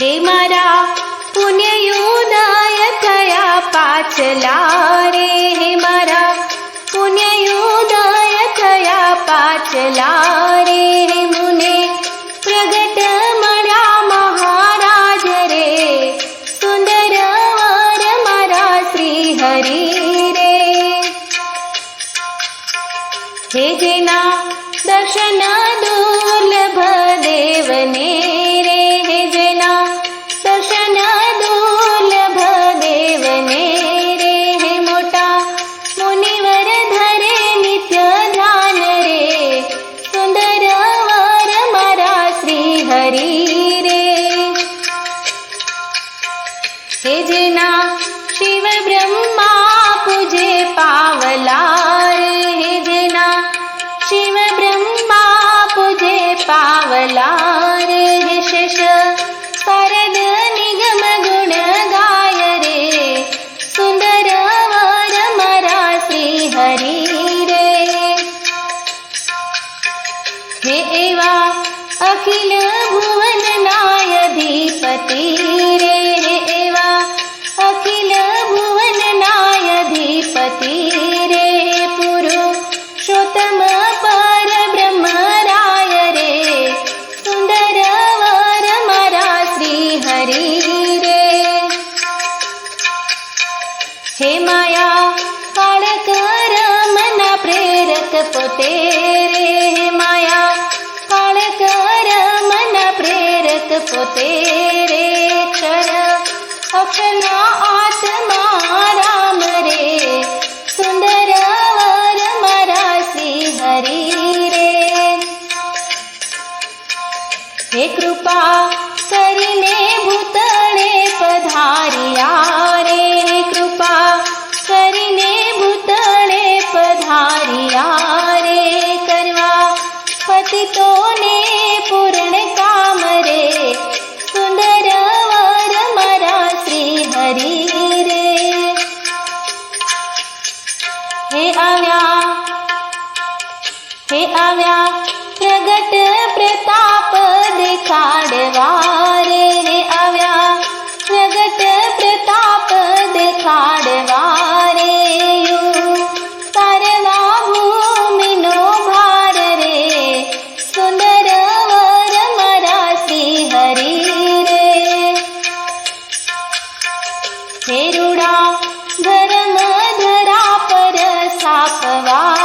हे मारा पुण्ययोदाय थया पाचला रे हे मारा पुण्ययोदाय थया पाचला रे हे मुने प्रगट मरा महाराज रे. सुंदर वर मरा श्री हरी रे. हे जेना दर्शन दुर्लभ देवने शारद निगम गुण गाय रे सुंदर वर मरा श्री हरी रे हे एवा अखिल भुवन हे माया काळकर मना प्रेरक पोते रे। हे माया काळकर मना प्रेरक पोते रे। क्षर अक्षर आत्मा राम रे। सुंदर वर मरा श्री हरी रे। हे कृपा हे आव्या हे आव्या प्रगट प्रताप देखाडवा रे हे आव्या प्रगट प्रताप देखाडवा रे यू तारवा भूमिनो भार रे. सुंदर वर मरा श्री हरी रे. हे रुडा धर्म सदा